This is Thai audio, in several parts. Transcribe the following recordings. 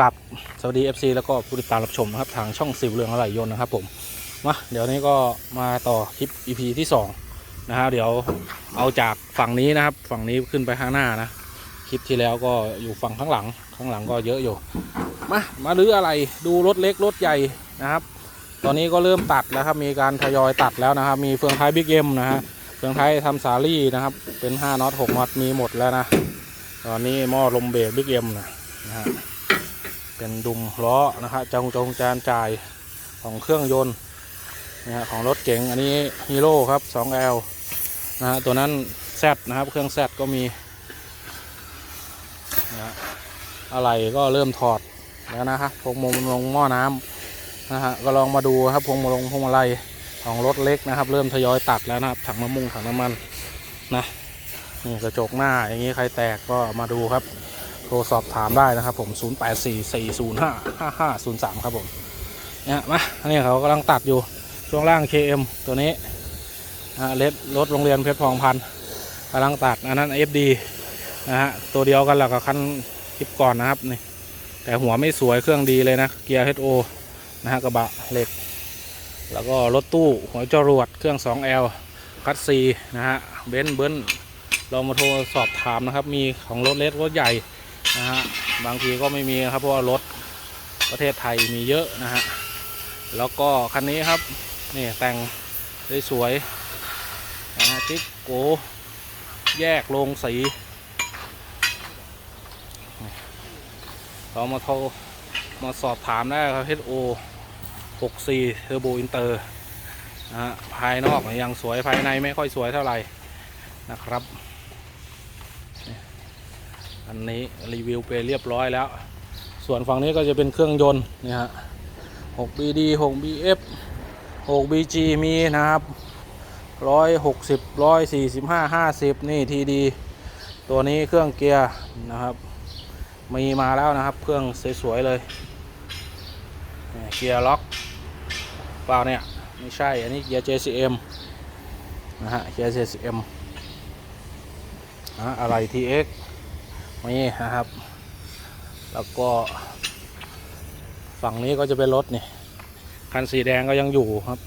กับสวัสดี FC แล้วก็ผู้ติดตามรับชมนะครับทางช่องสิวเรืองอะไรยนนะครับผมมาเดี๋ยวนี้ก็มาต่อคลิป EP ที่2นะฮะเดี๋ยวเอาจากฝั่งนี้นะครับ ฝั่งนี้ขึ้นไปข้างหน้านะคลิปที่แล้วก็อยู่ฝั่งข้างหลังข้างหลังก็เยอะอยู่มามาลื้ออะไรดูรถเล็กรถใหญ่นะครับ ตอนนี้ก็เริ่มตัดแล้วครับมีการทยอยตัดแล้วนะครับมีเฟืองท้ายบิ๊กเอ็มนะฮะเฟืองท้ายทำสาลี่นะครับเป็น5น็อต6น็อตมีหมดแล้วนะตอนนี้หม้อลมเบรกบิ๊กเอ็มนะ นะฮะเป็นดุมล้อนะครับจงจงจานจ่ายของเครื่องยนต์นะฮะของรถเก๋งอันนี้ฮีโร่ครับ 2L นะฮะตัวนั้น Z นะครับเครื่อง Z ก็มีนะฮะอะไรก็เริ่มถอดแล้วนะครับพวงมาลงหม้อน้ำนะฮะก็ลองมาดูครับพวงมาลงพวงมาลัยของรถเล็กนะครับ เริ่มทยอยตัดแล้วนะครับถังน้ำมุงถังน้ำมันนะนี่กระจกหน้าอย่างนี้ใครแตกก็มาดูครับ โทรสอบถามได้นะครับผม 0844055503 ครับผมเนี่ยมาอันนี้เขากำลังตัดอยู่ช่วงล่าง KM ตัวนี้นะเลดรถโรงเรียนเพชรพองพันกำลังตัดอันนั้น FD นะฮะตัวเดียวกันแหละกับคันคลิปก่อนนะครับนี่แต่หัวไม่สวยเครื่องดีเลยนะ เกียร์ HO นะฮะกระบะเหล็ก แล้วก็รถตู้หัวจรวดเครื่อง 2L คัสซีนะฮะเบนซ์เบิ้ลเรามาโทรสอบถามนะครับ มีของรถเล็กรถใหญ่ นะฮะบางทีก็ไม่มีครับเพราะว่ารถประเทศไทยมีเยอะนะฮะแล้วก็คันนี้ครับนี่แต่งได้สวยนะฮะจิ๊กโกแยกลงสีเรามาโทรมาสอบถามได้ครับ HO 64 Turbo Inter นะฮะภายนอกยังสวยภายในไม่ค่อยสวยเท่าไหร่นะครับ อันนี้รีวิวไปเรียบร้อยแล้ว ส่วนฝั่งนี้ก็จะเป็นเครื่องยนต์นี่ฮะ 6BD 6BF 6BG มีนะครับ 160 145 50 นี่ TD ตัวนี้เครื่องเกียร์นะครับ มีมาแล้วนะครับ เครื่องสวยๆเลย เกียร์ล็อกเปล่าเนี่ย ไม่ใช่ อันนี้เกียร์ JCM นะฮะ เกียร์ JCM นะอะไร TX นี่นะครับ แล้วก็ ฝั่งนี้ก็จะเป็นรถนี่คันสีแดงก็ยังอยู่ครับ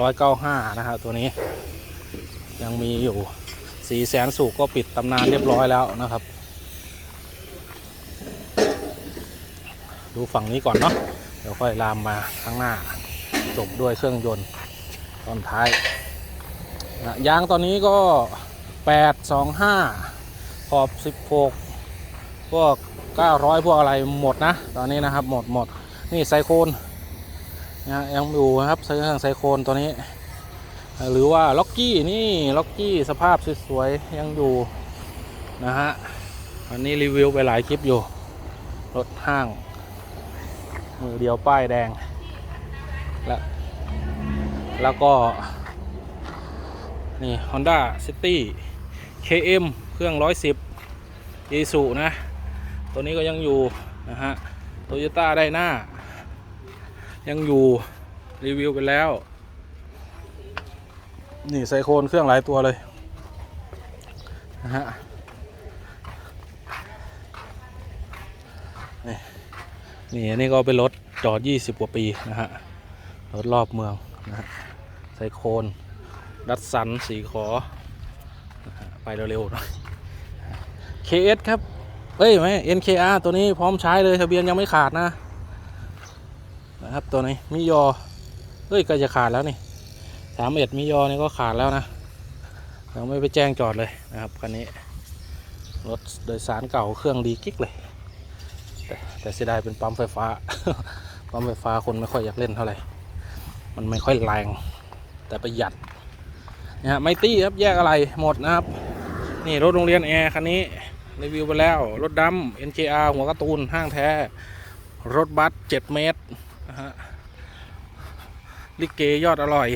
ร้อยเก้าห้านะครับตัวนี้ ยังมีอยู่สีแสนสุกก็ปิดตำนานเรียบร้อยแล้วนะครับ ดูฝั่งนี้ก่อนเนาะเดี๋ยวค่อยลามมาข้างหน้าจบด้วยเครื่องยนต์ตอนท้ายนะยางตอนนี้ก็ 8 2 5 ขอบ 16 พวก900พวกอะไรหมดนะ ตอนนี้นะครับหมดหมดนี่ไซโคนนะยังอยู่นะครับเครื่องไซโคนตัวนี้ หรือว่าล็อกกี้นี่ล็อกกี้สภาพสวยๆยังอยู่นะฮะอันนี้รีวิวไปหลายคลิปอยู่ รถห้าง มือเดียวป้ายแดง และแล้วก็ นี่ Honda City KM เครื่อง 110อีสุนะ ตัวนี้ก็ยังอยู่นะฮะโตโยต้าไดหน้า ยังอยู่รีวิวไปแล้ว นี่ไซโคนเครื่องหลายตัวเลยนะฮะนี่นี่นนี้ก็เป็นรถจอด 20 กว่าปีนะฮะรถรอบเมืองนะฮะไซโคนดัดสันสีขอไปเร็วๆหน่อย KS ครับ เอ้ยไม่ NKR ตัวนี้พร้อมใช้เลยทะเบียนยังไม่ขาดนะ นะครับตัวนี้มิยอเอ้ยก็จะขาดแล้วนี่สามเอ็ดมิยอนี่ก็ขาดแล้วนะยังไม่ไปแจ้งจอดเลยนะครับคันนี้รถโดยสารเก่าเครื่องดีกิ๊กเลย แต่แต่เสียดายเป็นปั๊มไฟฟ้าปั๊มไฟฟ้าคนไม่ค่อยอยากเล่นเท่าไหร่มันไม่ค่อยแรง แต่ประหยัดนะฮะไมตี้ครับแยกอะไรหมดนะครับ นี่รถโรงเรียนแอร์คันนี้ รีวิวไปแล้ว รถดำ NKR หัวกร์ตูน ห้างแท้ รถบัส7เมตรนะฮะลิเกยอดอร่อย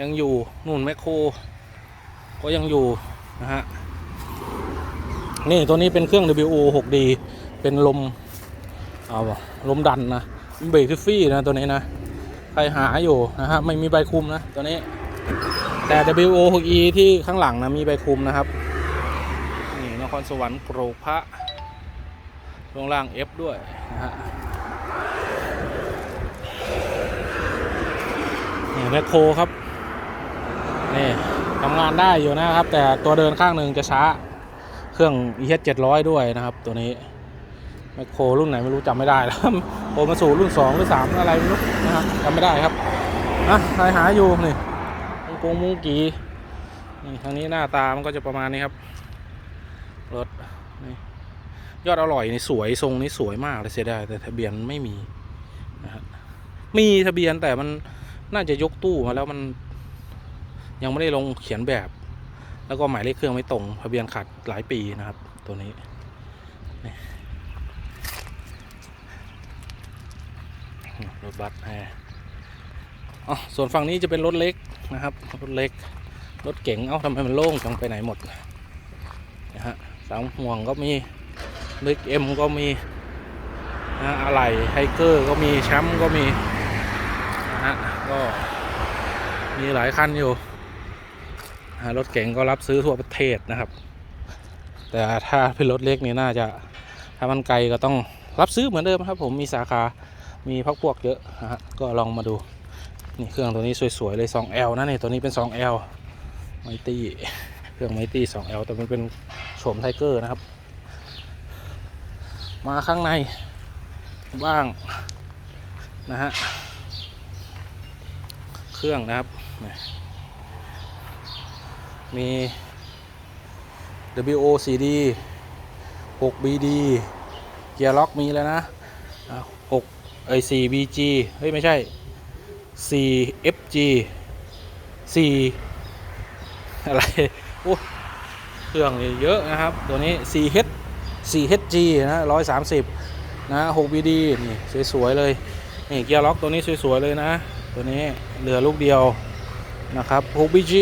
ยังอยู่นู่นแมคโครก็ยังอยู่นะฮะนี่ตัวนี้เป็นเครื่อง WO 6D เป็นลมเอาลมดันนะเบรกฟรี่นะตัวนี้นะใครหาอยู่นะฮะไม่มีใบคุมนะตัวนี้แต่ WO 6E ที่ข้างหลังนะมีใบคุมนะครับ ครสวรรค์โปรพระช่วงล่าง F ด้วยนะฮะนี่แมคโครครับนี่ทำงานได้อยู่นะครับ แต่ตัวเดินข้างหนึ่งจะช้าเครื่อง EH 700 ด้วยนะครับ ตัวนี้แมคโครรุ่นไหนไม่รู้จำไม่ได้แล้วโอมาสู่รุ่น 2 หรือ 3 อะไรไม่รู้นะครับจำไม่ได้ครับนะใครหาอยู่นี่มุงกงมุงกีนี่ทางนี้หน้าตามันก็จะประมาณนี้ครับ รถนี่ยอดอร่อยนี่สวยทรงนี่สวยมากเลยเสียดายแต่ทะเบียนไม่มีนะฮะมีทะเบียนแต่มันน่าจะยกตู้มาแล้วมัน ยังไม่ได้ลงเขียนแบบ แล้วก็หมายเลขเครื่องไม่ตรงทะเบียนขาดหลายปีนะครับ ตัวนี้นี่รถบัสแฮอ๋อส่วนฝั่งนี้จะเป็นรถเล็กนะครับรถเล็กรถเก๋งเอ้าทำไมมันโล่งจังไปไหนหมดนะฮะ สามห่วงก็มีเล็กเอ็มก็มีนะอะไหล่ไฮเกอร์ก็มีแชมป์ก็มีนะฮะก็มีหลายคันอยู่รถเก๋งก็รับซื้อทั่วประเทศนะครับ แต่ถ้าเป็นรถเล็กนี่น่าจะถ้ามันไกลก็ต้องรับซื้อเหมือนเดิมครับ ผมมีสาขามีพักพวกเยอะนะฮะก็ลองมาดูนี่เครื่องตัวนี้สวยๆเลย 2L นะนี่ตัวนี้เป็น 2L ไมตี้ เครื่องไมตี้ 2L แต่มันเป็นโฉมไทเกอร์นะครับ มาข้างในบ้างนะฮะ เครื่องนะครับ มี WOCD 6BD เกียร์ล็อกมีแล้วนะ6ไอ 4BG เฮ้ย ไม่ใช่ 4FG 4 อะไรโอ้เครื่องนี่เยอะนะครับ ตัวนี้ 4H 4HG นะ130 นะ 6BD นี่สวยๆเลย นี่เกียร์ล็อกตัวนี้สวยๆเลยนะ ตัวนี้เหลือลูกเดียวนะครับ 6BG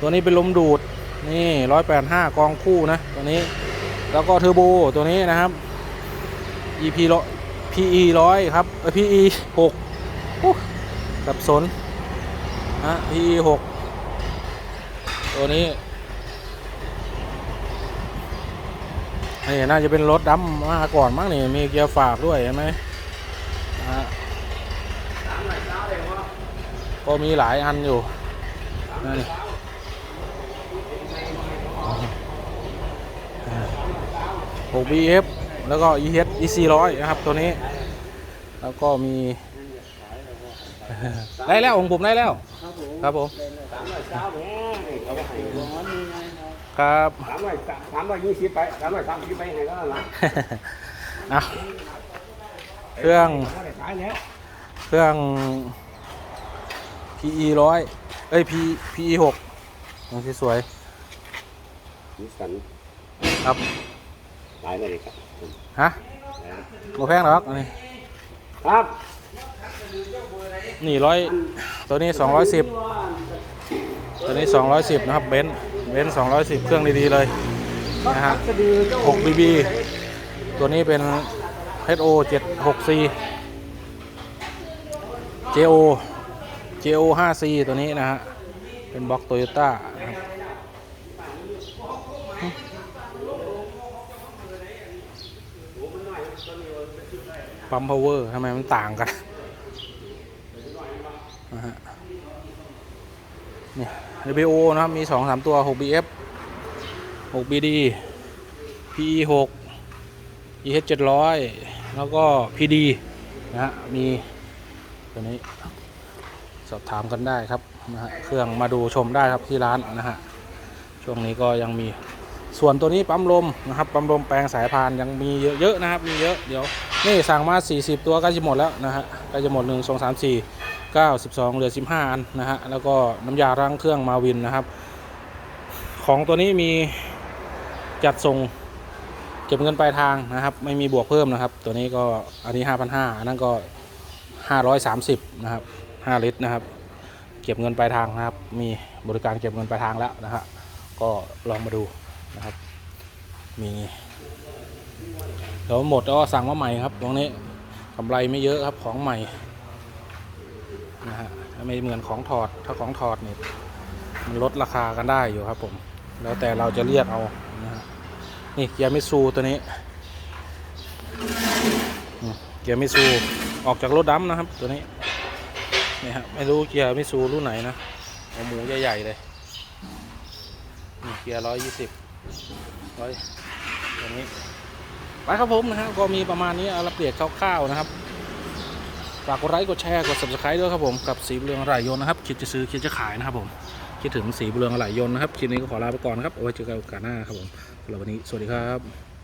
ตัวนี้เป็นลมดูด นี่ร้อยแปดห้ากองคู่นะ ตัวนี้ แล้วก็เทอร์โบตัวนี้นะครับ EP ร้อย PE ร้อยครับ PE หกสับสนนะ PE หก ตัวนี้นี่น่าจะเป็นรถดำมาก่อนมั้งนี่มีเกียร์ฝากด้วยเห็นไหมก็มีหลายอันอยู่นั่6 BF แล้วก็ EH EC 100นะครับตัวนี้ แล้วก็มี ได้แล้วองผมได้แล้ว ครับผม ครับสามร้อยสามร้อยยี่สิบไปสามร้อยสามสิบไปไหนก็นั่นละอะเครื่องเขาได้ขายแล้วเครื่อง PE 100เอ้ย P PE 6มันสวยนิสสันๆครับขายเลยครับฮะโมแพงหรอกอันนี้ครับ นี่ร้อยตัวนี้สองร้อยสิบ ตัวนี้สองร้อยสิบนะครับเบนซ์เบนซ์สองร้อยสิบเครื่องดีๆ เลยนะฮะหกบีบีตัวนี้เป็น HO เจ็ดหก C JO JO ห้า C ตัวนี้นะฮะ เป็นบล็อกโตโยต้าปั๊มพาวเวอร์ทำไมมันต่างกันนะฮะนี่ RBO นะครับ มี 2 3 ตัว 6BF 6BD PE 6 EH 700 แล้วก็ PD นะฮะ มีตัวนี้สอบถามกันได้ครับนะฮะ เครื่องมาดูชมได้ครับที่ร้านนะฮะ ช่วงนี้ก็ยังมี ส่วนตัวนี้ปั๊มลมนะครับ ปั๊มลมแปลงสายพานยังมีเยอะๆนะครับ มีเยอะ เดี๋ยว นี่สั่งมา 40 ตัวใกล้จะหมดแล้วนะฮะใกล้จะหมด 1 2 3 4 9 12 เหลือ 15 อันนะฮะ แล้วก็น้ำยาล้างเครื่องมาวินนะครับ ของตัวนี้มีจัดส่งเก็บเงินปลายทางนะครับ ไม่มีบวกเพิ่มนะครับ ตัวนี้ก็อันนี้ 5,500อันนั้นก็ 530 นะครับ 5 ลิตรนะครับ เก็บเงินปลายทางนะครับ มีบริการเก็บเงินปลายทางแล้วนะฮะ ก็ลองมาดูนะครับ มีเดี๋ยวหมดก็สั่งมาใหม่ครับตรงนี้กำไรไม่เยอะครับของใหม่ นะฮะไม่เหมือนของถอดถ้าของถอดเนี่ยมันลดราคากันได้อยู่ครับผม แล้วแต่เราจะเรียกเอานะฮะนี่ยามิซูตัวนี้เกียร์มิซูออกจากรถดำนะครับ ตัวนี้นี่ฮะไม่รู้เกียร์มิซูรุ่นไหนนะหัวหมูใหญ่ๆเลยนี่เกียร์ร้อยยี่สิบร้อยตัวนี้ไปครับผมนะฮะก็มีประมาณนี้เอาละเปรียบคร่าวๆนะครับ ฝากกดไลค์กดแชร์กด subscribe ด้วยครับผมกับสีบเรืองอะไหล่ยนต์นะครับคิดจะซื้อคิดจะขายนะครับผมคิดถึงสีบเรืองอะไหล่ยนต์นะครับคลิปนี้ก็ขอลาไปก่อนนะครับเอาไว้เจอกันโอกาสหน้าครับผมสำหรับวันนี้สวัสดีครับ